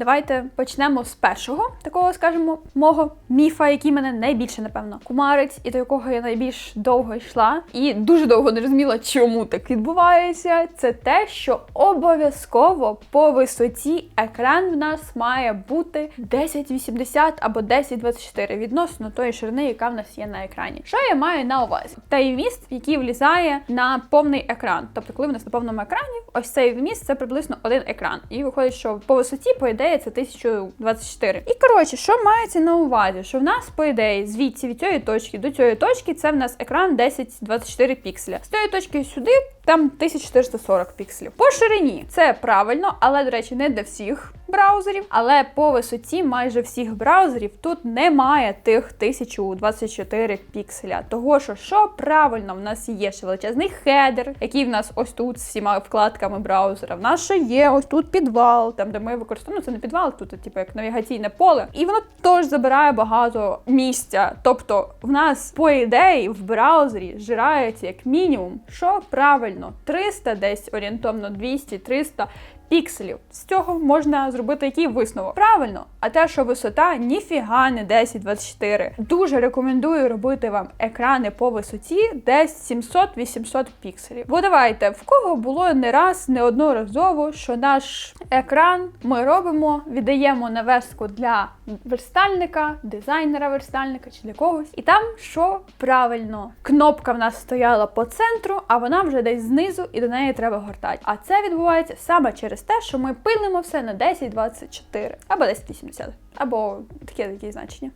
Давайте почнемо з першого такого, скажімо, мого міфа, який мене найбільше, напевно, кумарить, і до якого я найбільш довго йшла, і дуже довго не розуміла, чому так відбувається. Це те, що обов'язково по висоті екран в нас має бути 1080 або 1024 відносно тої ширини, яка в нас є на екрані. Що я маю на увазі? Той вміст, який влізає на повний екран. Тобто, коли в нас на повному екрані, ось цей вміст це приблизно один екран. І виходить, що по висоті, по ідеї, це 1024. І коротше, що мається на увазі? Що в нас, по ідеї, звідси від цієї точки до цієї точки, це в нас екран 1024 пікселя. З цієї точки сюди. Там 1440 пікселів. По ширині це правильно, але, до речі, не для всіх браузерів. Але по висоті майже всіх браузерів тут немає тих 1024 пікселя. Того що, що правильно, в нас є ще величезний хедер, який в нас ось тут з всіма вкладками браузера. В нас ще є ось тут підвал, там де ми використовуємо ну, це не підвал, тут типу як навігаційне поле. І воно теж забирає багато місця. Тобто, в нас по ідеї в браузері жирається як мінімум, що правильно, 300 десь орієнтовно 200-300 пікселів. З цього можна зробити який висновок. Правильно, а те, що висота ніфіга не 1024. Дуже рекомендую робити вам екрани по висоті десь 700-800 пікселів. Бо давайте, в кого було не раз, не одноразово, що наш екран ми робимо, віддаємо на веску для верстальника, дизайнера верстальника чи для когось. І там що правильно, кнопка в нас стояла по центру, а вона вже десь знизу, і до неї треба гортати. А це відбувається саме через те, що ми пилимо все на 10, 24, або 1080, або таке такі значення.